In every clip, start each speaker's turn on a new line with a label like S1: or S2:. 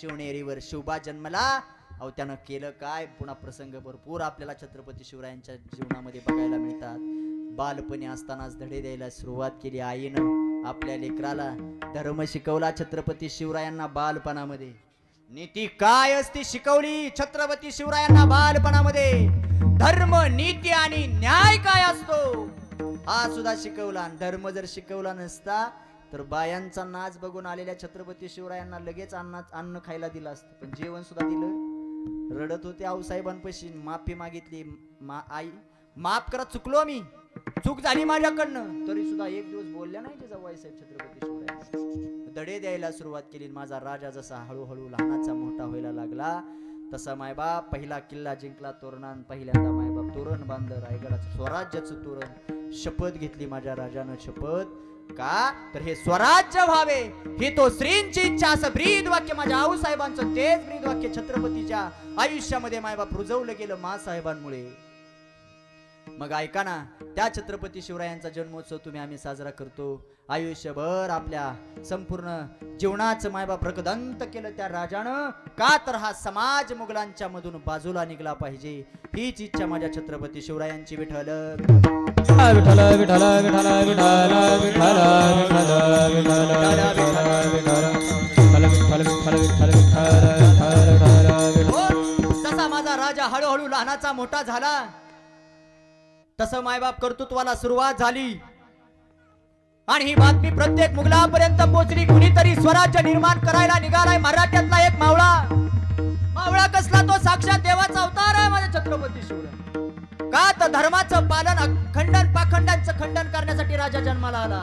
S1: शिवनेरीवर शिवबा जन्मला. अहो त्यानं केलं काय? पुन्हा प्रसंग भरपूर आपल्याला छत्रपती शिवरायांच्या जीवनामध्ये बघायला मिळतात. बालपणी असतानाच धडे द्यायला सुरुवात केली आईनं आपल्या लेकराला. धर्म शिकवला छत्रपती शिवरायांना बालपणामध्ये. नीती काय असते शिकवली छत्रपती शिवरायांना बालपणामध्ये? धर्म नीती आणि न्याय काय असतो? हा सुद्धा शिकवला धर्म जर शिकवला नसता तर बायांचा नाच बघून आलेल्या छत्रपती शिवरायांना लगेच अन्न अन्न खायला दिलं असतं. पण जेवण सुद्धा दिलं. रडत होते आऊसाहेबांपाशी माफी मागितली. मा आई माफ करा चुकलो मी. चूक झाली माझ्याकडनं. तरी सुद्धा एक दिवस बोलल्या नाही जिजाबाई साहेब छत्रपती शिवराय दडे द्यायला सुरुवात केली. माझा राजा जसा हळूहळू लहानाचा मोठा व्हायला लागला तसा मायबाप पहिला किल्ला जिंकला तोरणान. पहिल्यांदा मायबाप तोरण बांधलं. रायगडाचं स्वराज्याचं तोरण. शपथ घेतली माझ्या राजानं. शपथ का? तर हे स्वराज्य व्हावे. ही तो श्रींची इच्छा असं ब्रीद वाक्य माझ्या आऊसाहेबांचं तेच ब्रीद वाक्य छत्रपतीच्या आयुष्यामध्ये मायबाप रुजवलं गेलं मासाहेबांमुळे मग ऐका ना त्या छत्रपती शिवरायांचा जन्मोत्सव तुम्ही आम्ही साजरा करतो. आयुष्यभर आपल्या संपूर्ण जीवनाचं मायबाप रकदंत केलं त्या राजानं. का तर हा समाज मुघलांच्या मधून बाजूला निघला पाहिजे. हीच इच्छा माझ्या छत्रपती शिवरायांची विठ्ठल
S2: विठ्ठल विठ्ठल विठ्ठल विठ्ठल विठ्ठल विठ्ठल विठ्ठल विठ्ठल विठ्ठल विठ्ठल
S1: हो, तसा माझा राजा हळूहळू लहानाचा मोठा झाला तसं मायबाप कर्तृत्वाला सुरुवात झाली आणि ही बातमी प्रत्येक मुघलापर्यंत पोहोचली कुणीतरी स्वराज्य निर्माण करायला निघालाय मराठ्यातला एक मावळा मावळा कसला तो साक्षात देवाचा अवतार आहे माझ्या छत्रपती शिवराय का तर धर्माचं पालन खंडन पाखंडांचं खंडन करण्यासाठी राजा जन्माला आला.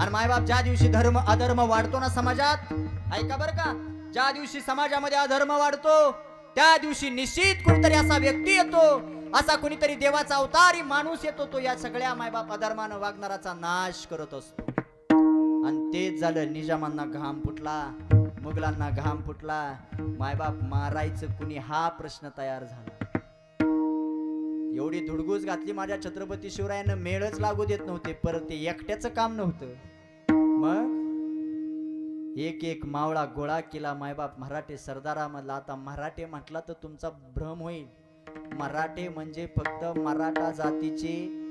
S1: आणि मायबाप ज्या दिवशी धर्म अधर्म वाढतो ना समाजात ऐका बर का ज्या दिवशी समाजामध्ये अधर्म वाढतो त्या दिवशी निश्चित कुणीतरी असा व्यक्ती येतो असा कुणीतरी देवाचा अवतारी माणूस येतो तो या सगळ्या मायबाप अधर्मानं वागणाराचा नाश करत असतो. आणि तेच झालं निजामांना घाम फुटला मुघलांना घाम फुटला मायबाप मारायचं कुणी हा प्रश्न तयार झाला. एवढी धुडगूस घातली माझ्या छत्रपती शिवरायानं मेळच लागू देत नव्हते परत ते एकट्याचं काम नव्हतं. मग? एक एक मावळा गोळा केला मायबाप मराठे सरदारामधला. आता मराठे म्हटला तर तुमचा भ्रम होईल. मराठे म्हणजे फक्त मराठा जातीचे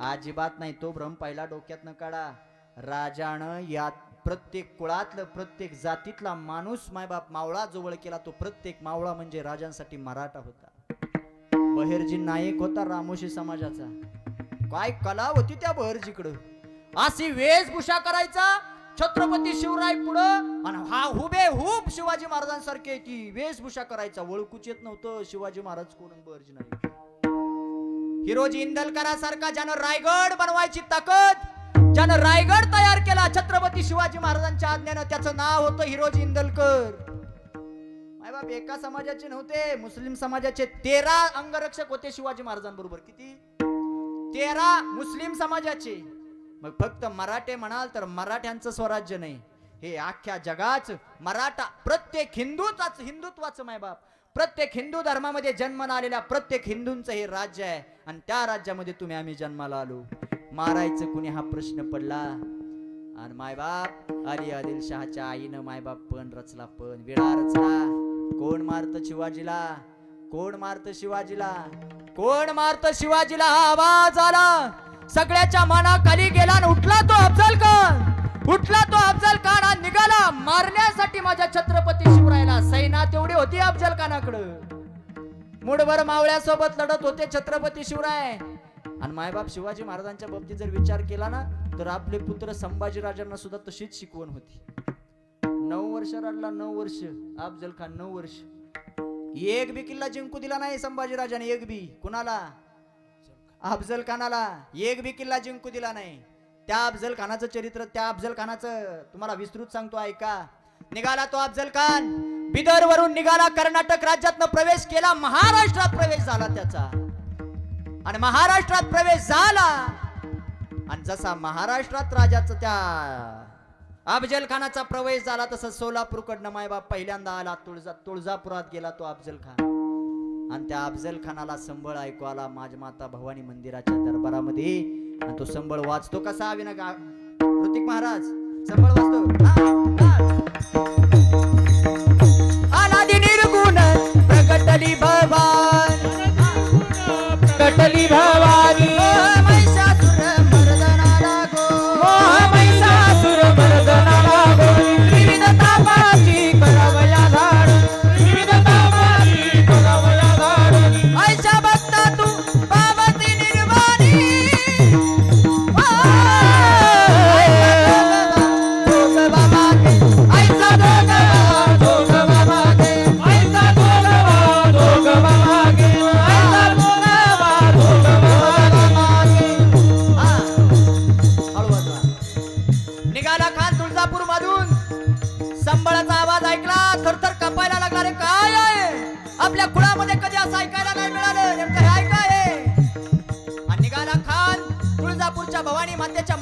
S1: अजिबात नाही तो भ्रम पहिला डोक्यात न काढा. राजानं या प्रत्येक कुळातलं प्रत्येक जातीतला माणूस मायबाप मावळा जवळ केला. तो प्रत्येक मावळा म्हणजे राजांसाठी मराठा होता. बहिर्जी नायक होता रामोशी समाजाचा. काय कला होती त्या बहिर्जीकडं. अशी वेशभूषा करायचा छत्रपती शिवराय पुढं आणि हा हुबे हुब शिवाजी महाराजांसारखे की वेशभूषा करायचा. ओळखूच येत नव्हतं शिवाजी महाराज कोण बहरजी बहिर्जी नायक हिरोजी इंदलकरासारखा ज्यानं रायगड बनवायची ताकद ज्यानं रायगड तयार केला छत्रपती शिवाजी महाराजांच्या आज्ञानं त्याचं नाव होतं हिरोजी इंदलकर. माय बाप एका समाजाचे नव्हते मुस्लिम समाजाचे तेरा अंगरक्षक होते शिवाजी महाराजांबरोबर. किती? तेरा मुस्लिम समाजाचे. मग फक्त मराठे म्हणाल तर मराठ्यांचं स्वराज्य नाही. हे अख्ख्या जगाच मराठा प्रत्येक हिंदूचाच हिंदुत्वाचं मायबाप प्रत्येक हिंदू धर्मामध्ये जन्माला आलेल्या प्रत्येक हिंदूंचं हे राज्य आहे. आणि त्या राज्यामध्ये तुम्ही आम्ही जन्माला आलो. मारायचं कुणी हा प्रश्न पडला? आणि मायबाप अली आदिलशहाच्या आईनं मायबाप पण रचला पण विडा रचला. कोण मारत शिवाजीला? कोण मारत शिवाजीला? कोण मारत शिवाजीला? हा आवाज आला. सगळ्याच्या मनाखाली गेला आणि उठला तो अफजल खान उठला तो अफजल खान आणि निघाला. मारण्यासाठी माझ्या छत्रपती शिवरायला. सैना तेवढी होती अफजल खानाकडं मुठभर मावळ्यासोबत लढत होते छत्रपती शिवराय. आणि मायबाप शिवाजी महाराजांच्या बाबतीत जर विचार केला ना तर आपले पुत्र संभाजीराजांना सुद्धा तशीच शिकवण होती. नऊ वर्ष रडला नऊ वर्ष. अफजल खान नऊ वर्ष. एक बी किल्ला जिंकू दिला नाही संभाजीराजाने एक बी. कुणाला? अफजल खानाला. एक बी किल्ला जिंकू दिला नाही. त्या अफजल खानाचं चरित्र त्या अफजल खानाचं तुम्हाला विस्तृत सांगतो ऐका. निघाला तो अफजल खान. बिदर वरून निघाला कर्नाटक राज्यातनं प्रवेश केला महाराष्ट्रात प्रवेश झाला त्याचा. आणि महाराष्ट्रात प्रवेश झाला. आणि जसा महाराष्ट्रात राजाचं त्या अफजल खानाचा प्रवेश झाला तसं सोलापूरकडनं मायबाप पहिल्यांदा आला तुळजा तुळजापुरात गेला तो अफजल खान आणि त्या अफजल खानाला संबळ ऐकू आला माता भवानी मंदिराच्या दरबारामध्ये. आणि तो संबळ वाचतो कसा? विना ऋतिक महाराज संबळ वाचतो.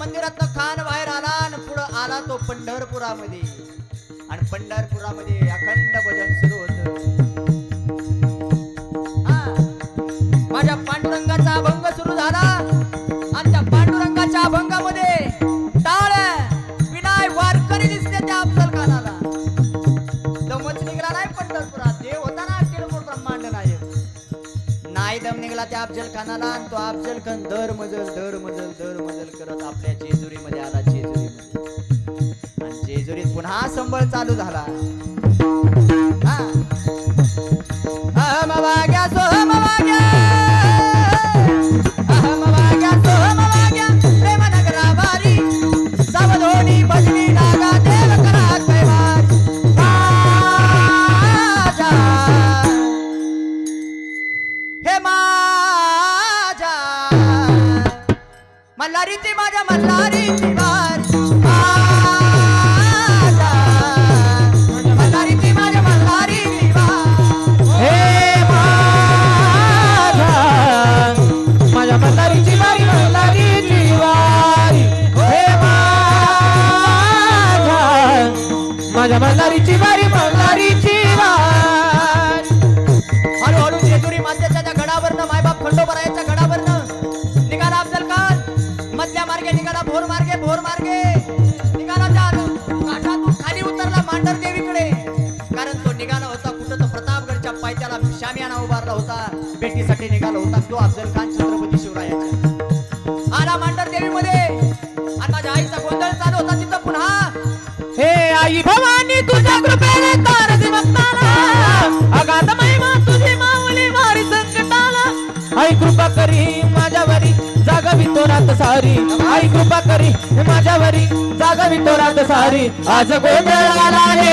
S1: मंदिरातनं खान बाहेर आला आणि पुढं आला तो पंढरपुरामध्ये. आणि पंढरपुरामध्ये अखंड भजन सुरू होत. माझ्या पांडुरंगाचा अभंग सुरू झाला. त्या अफजल खानाला आणि तो अफजल खान दर मजल दर मजल दर मजल करत आपल्या जेजुरीमध्ये आला जेजुरीमध्ये. आणि जेजुरीत पुन्हा संबळ चालू झाला. भेटीसाठी निघाला होता तो अफजल खान छत्रपती शिवरायाचा. आला मांडर देवीमध्ये आणि माझ्या आईचा गोंधळ चालू होता तिथं पुन्हा.
S2: हे आई भवानी तुझ्या कृपेने तारसी भक्ताला अगाध महिमा तुझी माऊली वारी संकटाला. आई कृपा करी माझ्यावरी जागावी तो रात सारी. आई कृपा करी माझ्यावरी जागावी तो रात सारी. आज गोंधळ
S1: आला रे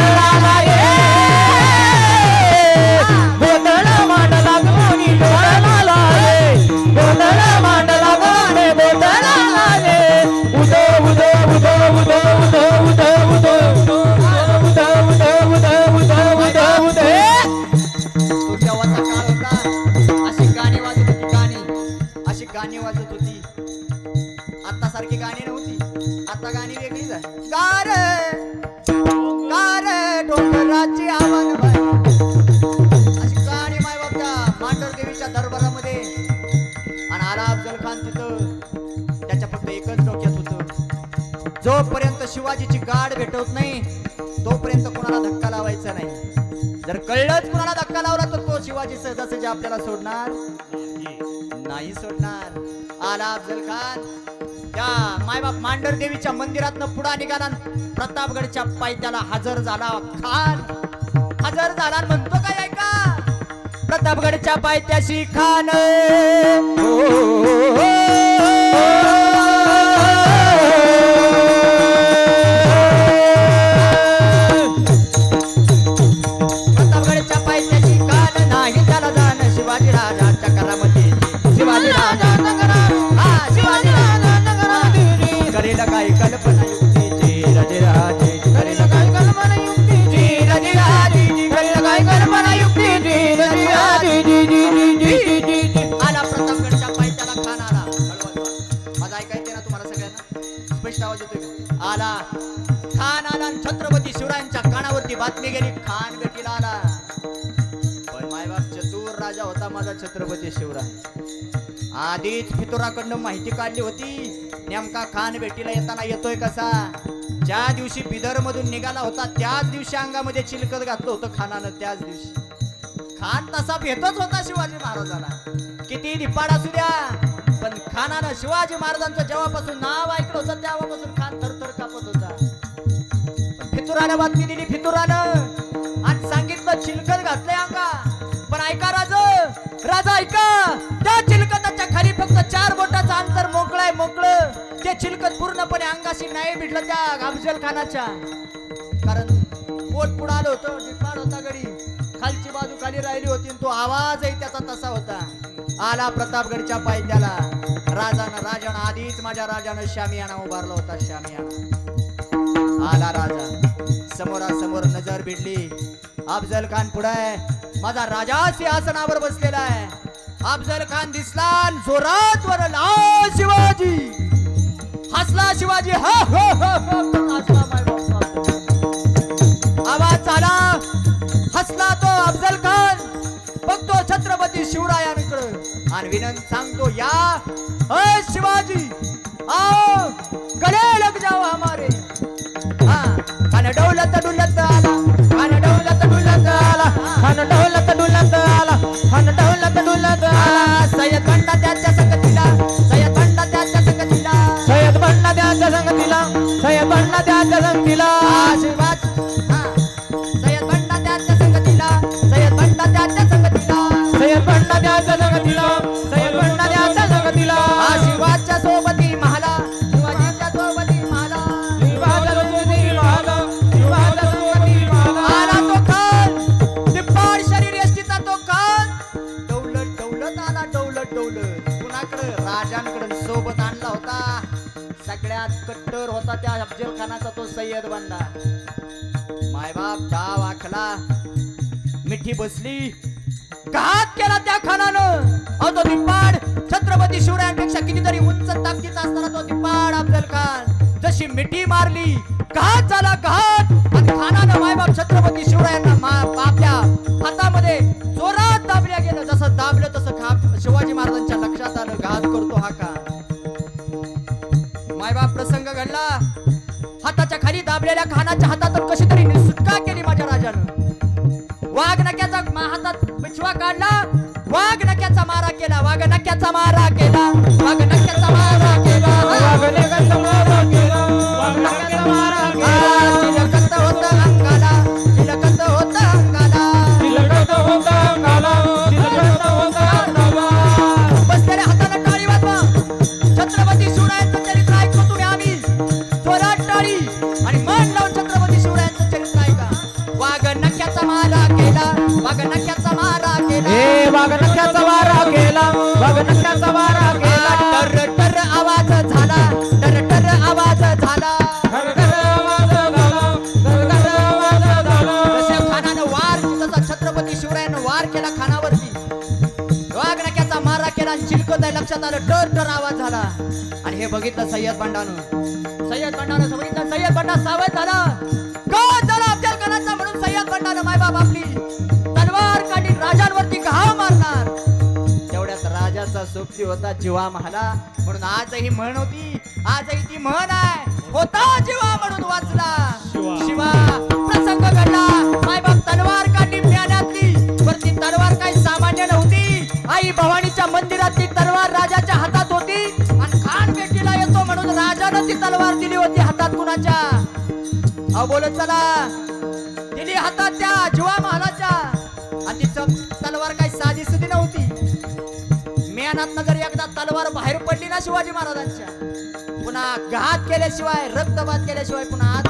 S1: डोंगराची आवाज अशी गाणी माय बापच्या मांडर देवीच्या दरबारामध्ये. आणि आला अफजल खान तिथं. त्याच्या फक्त एकच डोक्यात होतं. जोपर्यंत शिवाजीची गाड भेटवत नाही तोपर्यंत कोणाला धक्का लावायचा नाही. जर कळलंच कोणाला धक्का लावला तर तो शिवाजी सहजासहजी आपल्याला सोडणार? नाही सोडणार. आला अफजल खान. त्या मायबाप मांडर देवीच्या मंदिरातनं पुढा निघाला प्रतापगडच्या पायथ्याला हजर झाला. खान हजर झाला म्हणतो काय ऐका? प्रतापगडच्या पायथ्याशी खान. प्रतापगडच्या पायथ्याशी खान. नाही त्याला जाण शिवाजी राजा आला. खान आला छत्रपती शिवरायांच्या कानावरती बातमी गेली खान गटीला आला. पण मायबाप चतुर राजा होता माझा छत्रपती शिवराय. आधीच फितुराकडनं माहिती काढली होती नेमका खान भेटीला येताना येतोय कसा? ज्या दिवशी बिदर मधून निघाला होता त्याच दिवशी अंगामध्ये चिलकत घातलं होतं खानानं त्याच दिवशी. खान तसा भेटच होता शिवाजी महाराजाला. किती धिप्पाड असू द्या. पण खानानं शिवाजी महाराजांचं जेव्हापासून नाव ऐकलं होतं तेव्हापासून खान थरथर कापत होता. फितुरानं बातमी दिली फितुरानं. आणि सांगितलं चिलकत घातलंय अंगा. पण ऐका राज राजा ऐका. त्या चिलकताच्या खाली फक्त चार बोटाचं अंतर मोकळं मोकळं. ते चिलकत पूर्णपणे अंगाशी नाही भिडलं त्या अफजल खानाच्या कारण पोट पुढं आलं होतं होता गडी खाली राहिली होती तो आवाजही त्याचा तसा होता. आला प्रतापगडच्या पायथ्याला. राजानं राजानं आधीच माझ्या राजानं शामियाना उभारला होता शामियाना आला राजा. समोरासमोर नजर भिडली. अफजल खान पुढे माझा राजा सिंहासनावर बसलेला आहे. अफजल खान दिसला जोरात वरला शिवाजी! हसला शिवाजी! हा हा हा विनंत सांगतो या. अय शिवाजी! राजांकडून सोबत आणला होता. सगळ्यात कट्टर होता त्या अफजल खानाचा तो सय्यद बनला मायबाप डाव आखला. मिठी बसली. घात केला त्या खानानं. अहो तो दिप्पाड छत्रपती शिवरायांपेक्षा कितीतरी उंच ताकदीचा असणारा तो दिप्पाड अफजल खान जशी मिठी मारली घात झाला घात. आणि खानानं मायबाप छत्रपती शिवरायांना आपल्या हातामध्ये जोरात दाबल्या गेलं. जसं दाबलं तसं खा शिवाजी महाराजांच्या लक्षात आलं. घात करतो हा का मायबाप प्रसंग घडला. हाताच्या खाली दाबलेल्या खानाच्या हातातून कशी तरी सुटका केली माझ्या राजानं. वाघ नक्याचा हातात पिछवा काढला. वाघ नक्याचा मारा केला. वाघ नक्याचा मारा केला. वाघ नक्याचा मारा बघितलं सय्यद बंडानं सय्यद बंडानं बघितलं सय्यद बंडा सावध झाला. का झाला अफजल खानाचा म्हणून सय्यद बंडानं मायबाप आपली तलवार काढी राजांवरती घाव मारणार. तेवढ्यात राजाचा सोबती होता जीवा महाला म्हणून आजही म्हण होती आजही ती म्हण आहे. होता जीवा म्हणून वाचला. शिवा. प्रसंग घडला. मायबाप तलवार काढली तलवार दिली होती हातात कुणाच्या? अहो बोलत चला. दिली हातात त्या जीवा महालाच्या आणि ती तलवार काही साधी सुधी नव्हती. मेनातनं जर एकदा तलवार बाहेर पडली ना शिवाजी महाराजांच्या पुन्हा घात केल्याशिवाय रक्तपात केल्याशिवाय पुन्हा आत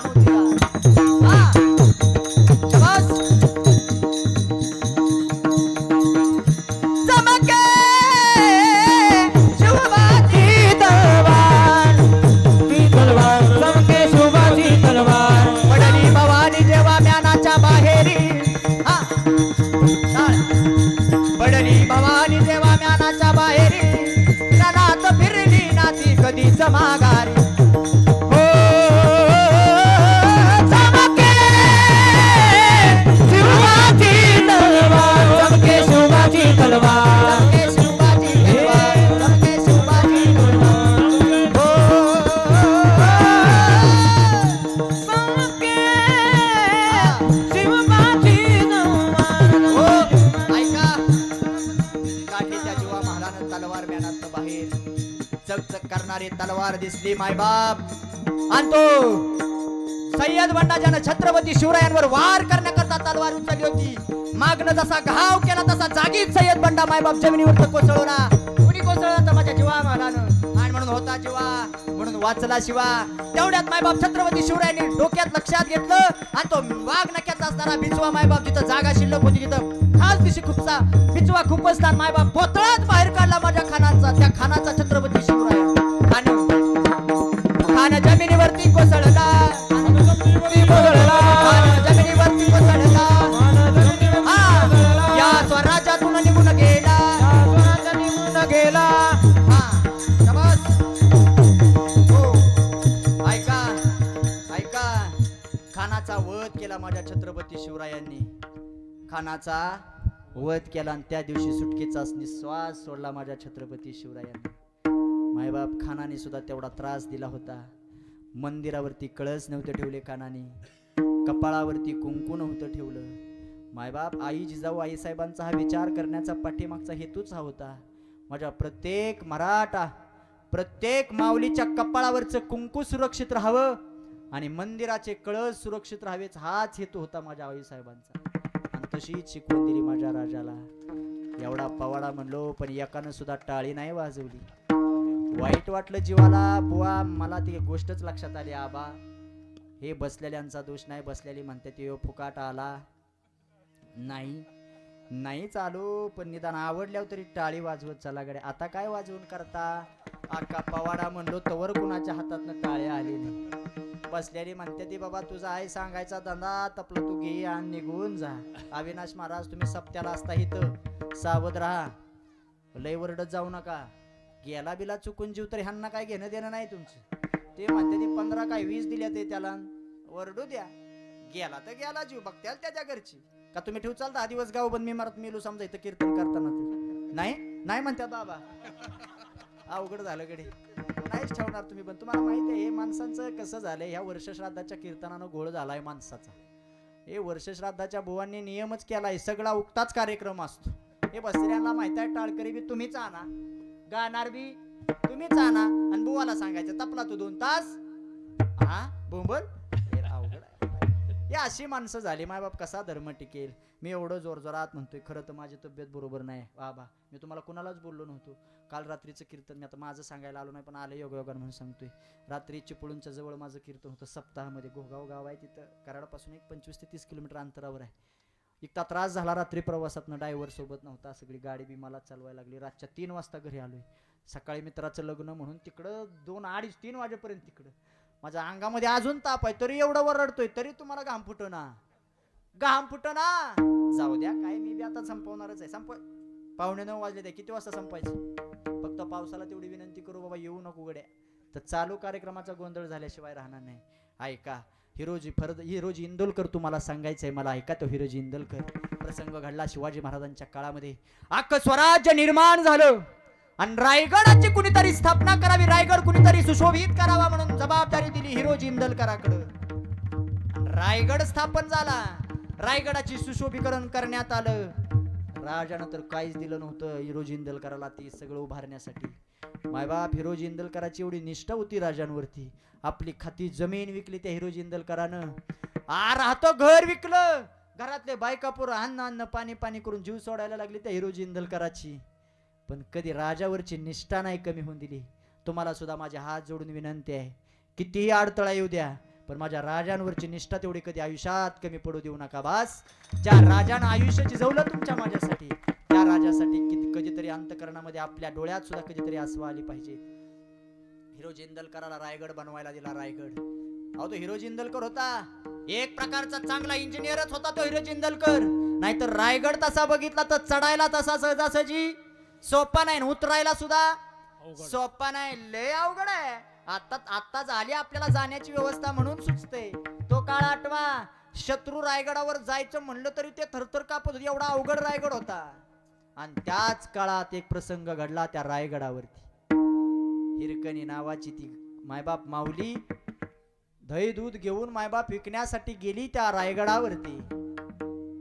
S1: करणारी तलवार दिसली मायबाप आणि तो सय्यद बंडाजानं छत्रपती शिवरायांवर वार करण्याकरता तलवार उचलली होती. मागणं जसा घाव केला तसा जागीच सय्यद बंडा मायबाप जमिनीवर कोसळला. कुणी कोसळला तर माझ्या जीवा मागानं आणि म्हणून होता जीवा म्हणून वाचला शिवा. तेवढ्यात मायबाप छत्रपती शिवरायांनी डोक्यात लक्षात घेतलं आणि तो वाघ नक्याचा असणारा बिचवा मायबाप जिथं जागा शिल्लक होती तिथं खास दिशी खुपसा बिचवा खूपच असताना मायबाप पोतळाच बाहेर काढला माझ्या खानाचा. त्या खानाचा छत्रपती शिवराय. खान जमिनीवरती कोसळला.
S2: कोसळला.
S1: खान जमिनीवरती कोसळला. हा या स्वराज्यातून निघून गेला.
S2: स्वराज्य निघून गेला
S1: हा शाबास. हो ऐका ऐका. खानाचा वध केला माझ्या छत्रपती शिवरायांनी. खानाचा वध केला आणि त्या दिवशी सुटकेचा निश्वास सोडला माझ्या छत्रपती शिवरायांनी. मायबाप खानाने सुद्धा तेवढा त्रास दिला होता. मंदिरावरती कळस नव्हतं ठेवले कानाने. कपाळावरती कुंकू नव्हतं ठेवलं. मायबाप आई जिजाऊ आई साहेबांचा हा विचार करण्याचा पाठीमागचा हेतूच हा होता. माझ्या प्रत्येक मराठा प्रत्येक माऊलीच्या कपाळावरचं कुंकू सुरक्षित राहावं आणि मंदिराचे कळस सुरक्षित राहावेच हाच हेतू होता माझ्या आई साहेबांचा. आणि तशीच शिकवून दिली माझ्या राजाला. एवढा पवाडा म्हणलो पण एकानं सुद्धा टाळी नाही वाजवली. वाईट वाटलं जीवाला बुवा मला ती गोष्टच लक्षात आली आबा. हे बसलेल्यांचा दोष नाही बसलेली म्हणते ते फुकाट आला. नाही नाही चालू पण निदान आवडल्यावर तरी टाळी वाजवत चला गड्या. आता काय वाजवून करता? आका पवाडा म्हणलो तवर कुणाच्या हातातनं टाळी आली नाही. बसलेली म्हणते ती बाबा तुझा आई सांगायचा धंदा तपलं तू घे आणि निघून जा. अविनाश महाराज तुम्ही सप्त्याला असता इथं. सावध राहा. लय वरडत जाऊ नका. गेला बिला चुकून जीव तर ह्यांना काय घेणं देणं नाही तुमचं? ते म्हणते ते पंधरा काय वीस दिल्या ते त्याला. वरडू द्या. गेला तर गेला जीव बघत्याल त्याच्या घरची. का तुम्ही ठेवचाल दहा दिवस गाव बंद मी मारत मेलू समजा इथं कीर्तन करताना नाही? नाही म्हणत्या बाबा. अवघड झालं गडे. नाहीच ठेवणार तुम्ही पण. तुम्हाला माहिती आहे हे माणसांचं कसं झालंय? ह्या वर्षश्राद्धाच्या कीर्तनानं घोळ झालाय माणसाचा. हे वर्षश्राद्धाच्या बुवांनी नियमच केलाय सगळा उक्ताच कार्यक्रम असतो. हे बसऱ्यांना माहीत आहे टाळकरी बी तुम्हीच आणा. गाणार बी. तुम्हीच आणा. आणि बुवाला सांगायचं तपला तू दोन तास. हा बोंबल? हे अशी माणसं झाली. माय बाप कसा धर्म टिकेल? मी एवढं जोरजोरात म्हणतोय खरं तर माझी तब्येत बरोबर नाही. बाबा मी तुम्हाला कुणालाच बोललो नव्हतो. काल रात्रीचं कीर्तन मी आता माझं सांगायला आलो नाही पण आलं योगायोगानं म्हणून सांगतोय. रात्री चिपळूणच्या जवळ माझं कीर्तन होतं. सप्ताहामध्ये घोगाव गाव आहे तिथं. कराडपासून एक पंचवीस ते तीस किलोमीटर अंतरावर आहे. इतका त्रास झाला रात्री प्रवासातनं ड्रायव्हर सोबत नव्हता सगळी गाडी बी मला चालवायला लागली. रातच्या तीन वाजता घरी आलोय. सकाळी मित्राचं लग्न म्हणून तिकडं दोन अडीच तीन वाजेपर्यंत तिकडं. माझ्या अंगामध्ये अजून ताप आहे तरी एवढं वरडतोय तरी तुम्हाला घाम फुट ना घाम फुट ना जाऊ द्या काय मी बी आता संपवणारच आहे. संप पावणे नऊ वाजले द्या किती वाजता संपायचं? फक्त पावसाला तेवढी विनंती करू बाबा येऊ नको गड्या. तर चालू कार्यक्रमाचा गोंधळ झाल्याशिवाय राहणार नाही. ऐका हिरोजी फरद हिरोजी इंदोलकर तुम्हाला सांगायचंय मला ऐका तो हिरोजी इंदोलकर. प्रसंग घडला शिवाजी महाराजांच्या काळामध्ये. अख्खं स्वराज्य निर्माण झालं. आणि रायगडाची कुणीतरी स्थापना करावी रायगड कुणीतरी सुशोभित करावा म्हणून जबाबदारी दिली हिरोजी इंदलकराकडं. रायगड स्थापन झाला. रायगडाची सुशोभीकरण करण्यात आलं. राजानं तर काहीच दिलं नव्हतं हिरोजी इंदलकराला ते सगळं उभारण्यासाठी. मायबाप हिरोजी इंदलकराची एवढी निष्ठा होती राजांवरती. आपली खाती जमीन विकली त्या हिरोजी इंदलकरानं आ राहतो घर विकलं. घरातले बायकापूर अन्न अन्न पाणी पाणी करून जीव सोडायला लागली त्या हिरोजी इंदलकराची पण कधी राजावरची निष्ठा नाही कमी होऊन दिली. तुम्हाला सुद्धा माझे हात जोडून विनंती आहे. कितीही अडथळा येऊ द्या पण माझ्या राजांवरची निष्ठा तेवढी कधी आयुष्यात कमी पडू देऊ नका बास. ज्या राजानं आयुष्याची जवलं तुमच्या माझ्यासाठी अंतकरणामध्ये आपल्या डोळ्यात सुद्धा कधीतरी आसवा आली पाहिजे. हिरोजी इंदलकराला रायगड बनवायला दिला रायगड. अहो तो हिरोजी इंदलकर होता. एक प्रकारचा चांगला इंजिनियरच होता तो हिरोजी इंदलकर नाहीतर रायगड तसा बघितला तर चढायला तसा सहजासहजी सोपा नाही उतरायला सुद्धा सोपा नाही. लय अवघड आहे. आता आता झाली आपल्याला जाण्याची व्यवस्था म्हणून सुचते. तो काळ आठवा. शत्रू रायगडावर जायचं म्हणलं तरी ते थरथर कापत होते. एवढा अवघड रायगड होता. आणि त्याच काळात एक प्रसंग घडला त्या रायगडावरती. हिरकणी नावाची ती मायबाप माऊली दही दूध घेऊन मायबाप विकण्यासाठी गेली त्या रायगडावरती.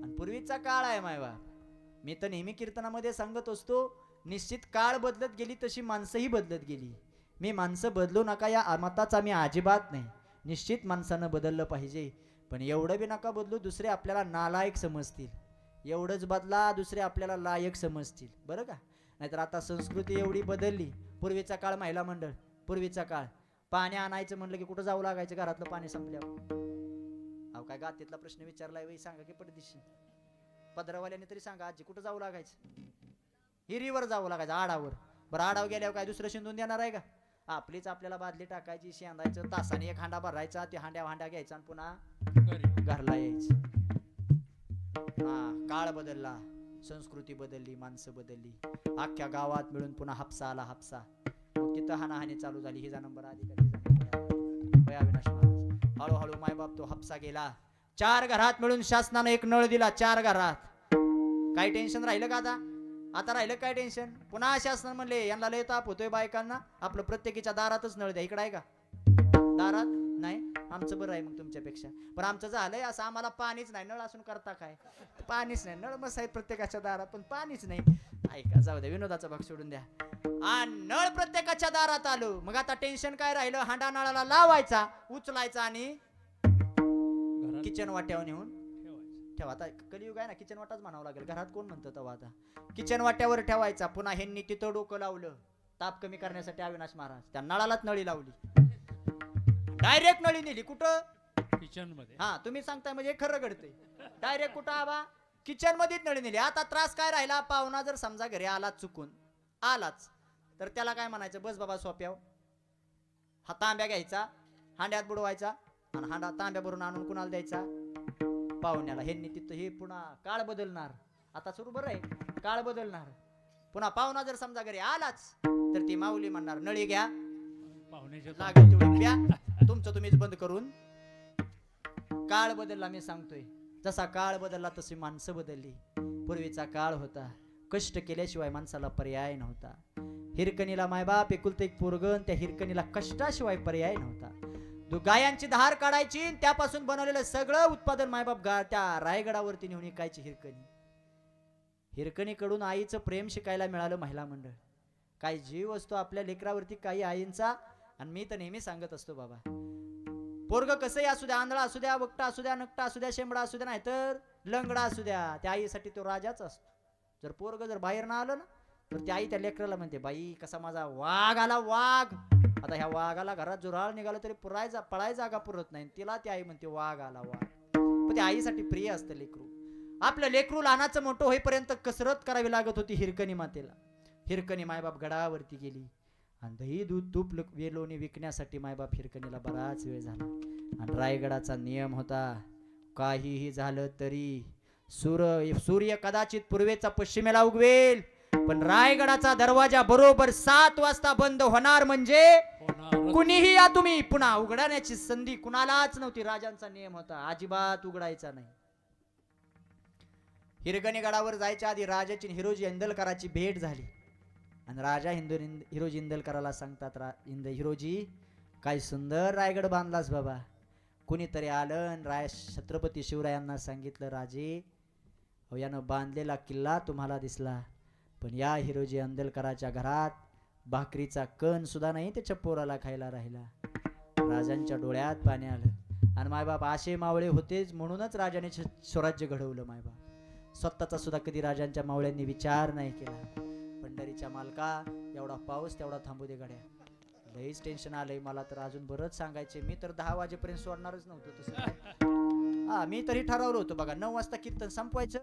S1: आणि पूर्वीचा काळ आहे मायबाप. मी तर नेहमी कीर्तनामध्ये सांगत असतो निश्चित काळ बदलत गेली तशी माणसंही बदलत गेली. मी माणसं बदलू नका या मताचा मी अजिबात नाही. निश्चित माणसानं बदललं पाहिजे. पण एवढं बी नका बदलू दुसरे आपल्याला नालायक समजतील. एवढंच बदला दुसरे आपल्याला लायक समजतील. बरं का? नाहीतर आता संस्कृती एवढी बदलली पूर्वीचा काळ महिला मंडळ पूर्वीचा काळ. पाणी आणायचं म्हणलं की कुठं जाऊ लागायचं? घरातलं पाणी संपल्यावर. अहो काय गातीतला प्रश्न विचारलाय वही सांगा की पडदिशी पदरवाल्याने तरी सांगा आजी कुठं जाऊ लागायचं? हिरीवर जावं लागायचं आडावर. बरं आडावर गेल्यावर काय दुसरं शिंदून देणार आहे का? आपलीच आपल्याला बादली टाकायची शेंदायचं तासाने एक हांडा भरायचा ते हांड्या हांड्या घ्यायचा आणि पुन्हा
S2: घरी.
S1: घरला यायचं. हा काळ बदलला संस्कृती बदलली माणसं बदलली. अख्ख्या गावात मिळून पुन्हा हापसा आला हापसा. मग तिथं हानाहानी चालू झाली हिचा नंबर आधी अविनाश महाराज. हळूहळू मायबाप तो हापसा गेला. चार घरात मिळून शासनानं एक नळ दिला चार घरात. काही टेन्शन राहिलं का आता? आता राहिलं काय टेन्शन? पुन्हा शासन म्हणले यांना लय ताप होतोय बायकांना. आपलं प्रत्येकीच्या दारातच नळ द्या. इकडे आहे का? दारात? नाही. आमचं बरं आहे मग तुमच्यापेक्षा. पण आमचं झालंय असं आम्हाला पाणीच नाही. नळ असून करता काय? पाणीच नाही. नळ मस्त आहेत प्रत्येकाच्या दारात पण पाणीच नाही. ऐका जाऊ द्या विनोदाचा भाग सोडून द्या. नळ प्रत्येकाच्या दारात आलो. मग आता टेन्शन काय राहिलं? हांडा नळाला लावायचा उचलायचा आणि किचन वाट्यावर नेऊन. ठेवा. आता कलियुग आहे ना किचन वाटाच म्हणावं लागेल. घरात कोण म्हणतं तेव्हा आता? किचन वाट्यावर ठेवायचा. पुन्हा ह्यांनी तिथं डोकं लावलं. ताप कमी करण्यासाठी अविनाश महाराज. त्या नळालाच नळी लावली. डायरेक्ट नळी नेली. कुठं?
S2: किचनमध्ये
S1: हा तुम्ही सांगताय म्हणजे खरं घडतंय. डायरेक्ट कुठं आबा? किचन मध्येच नळी नेली. आता त्रास काय राहिला? पाहुणा जर समजा घरी आलाच चुकून आलाच तर त्याला काय म्हणायचं? बस बाबा सोप्याव. हा तांब्या घ्यायचा हांड्यात बुडवायचा आणि हांडा तांब्या भरून आणून कुणाला द्यायचा? पाहुण्याला. हे तिथं हे पुन्हा काळ बदलणार. आता सुरू बरं आहे. काळ बदलणार. पुन्हा पाहुणा जर समजा घरी आलाच तर ती माऊली म्हणणार नळी घ्या.
S2: पाहुण्याच्या
S1: लागेल तेवढी प्या. तुमचं तुम्हीच बंद करून काळ बदलला मी सांगतोय. जसा काळ बदलला तशी माणसं बदलली. पूर्वीचा काळ होता. कष्ट केल्याशिवाय माणसाला पर्याय नव्हता. हिरकणीला मायबाप एकुलत एक पोरगण त्या हिरकणीला कष्टाशिवाय पर्याय नव्हता. गायांची धार काढायची त्यापासून बनवलेलं सगळं उत्पादन मायबाप गा त्या रायगडावरती नेऊन ऐकायची हिरकणी. हिरकणीकडून आईचं प्रेम शिकायला मिळालं महिला मंडळ. काही जीव असतो आपल्या लेकरावरती काही आईंचा. आणि मी तर नेहमी सांगत असतो बाबा. पोरग कसंही असू द्या आंधळा असू द्या बकटा असू द्या नकटा असू द्या शेंबडा असू द्या नाही तर लंगडा असू द्या. त्या आईसाठी तो राजाच असतो. जर पोरग जर बाहेर ना आलं ना तर त्या आई त्या लेकराला म्हणते बाई कसा माझा वाघ आला वाघ. आता ह्या वाघाला घरात जुराळ निघाला तरी पुरायचा पळाय जागा पुरत नाही. तिला ती आई म्हणते वाघ आला वाघ. पण त्या आईसाठी प्रिय असतं लेकरू. आपलं लेकरू लहानाचं मोठं होईपर्यंत कसरत करावी लागत होती हिरकणी मातेला. हिरकणी मायबाप गडावरती गेली. आणि दही दूध तूप वेलोणी विकण्यासाठी मायबाप हिरकणीला बराच वेळ झाला. आणि रायगडाचा नियम होता काहीही झालं तरी सूर सूर्य कदाचित पूर्वेचा पश्चिमेला उगवेल पण रायगडाचा दरवाजा बरोबर सात वाजता बंद होणार म्हणजे कुणीही या तुम्ही पुन्हा उघडण्याची संधी कुणालाच नव्हती. राजांचा नियम होता अजिबात उघडायचा नाही. हिरगणी गडावर जायच्या आधी राजाची हिरोजी इंदलकराची भेट झाली. आणि राजा हिंदू हिरोजी इंदलकराला सांगतात रा इंद हिरोजी काय सुंदर रायगड बांधलास बाबा. कुणीतरी आलं आणि राय छत्रपती शिवरायांना सांगितलं राजे अहो यानं बांधलेला किल्ला तुम्हाला दिसला पण या हिरोजी अंदलकराच्या घरात भाकरीचा कण सुद्धा नाही त्याच्या पोराला खायला राहिला. राजांच्या डोळ्यात पाणी आलं. आणि मायबाप आशे मावळे होतेच म्हणूनच राजाने स्वराज्य घडवलं मायबाप. स्वतःचा सुद्धा कधी राजांच्या मावळ्यांनी विचार नाही केला. भंडारीच्या मालका एवढा पाऊस तेवढा थांबू दे गड्या. लईच टेन्शन आलंय मला तर. अजून बरंच सांगायचे. मी तर दहा वाजेपर्यंत सोडणारच नव्हतो तसं. हा मी तरी ठरवलं होतं बघा. नऊ वाजता कीर्तन संपवायचं.